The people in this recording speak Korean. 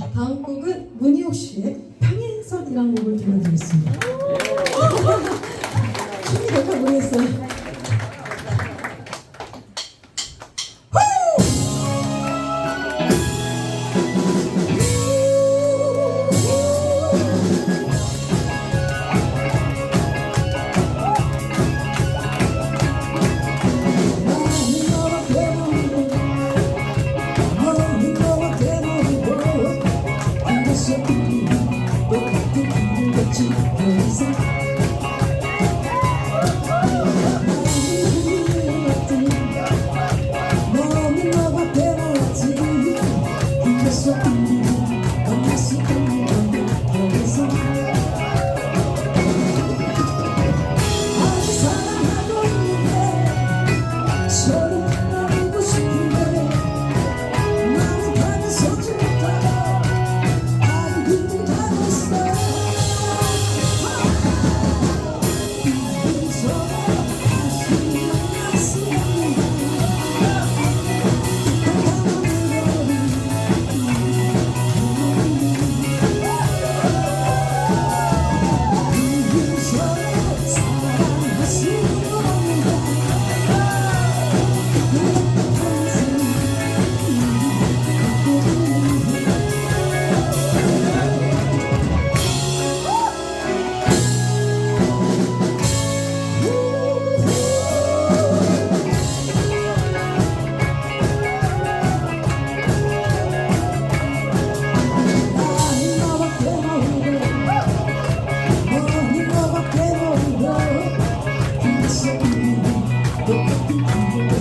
자, 다음 곡은 문희옥 씨의 평행선이라는 곡을 들려드리겠습니다. 춤이 될까 모르겠어요. to music.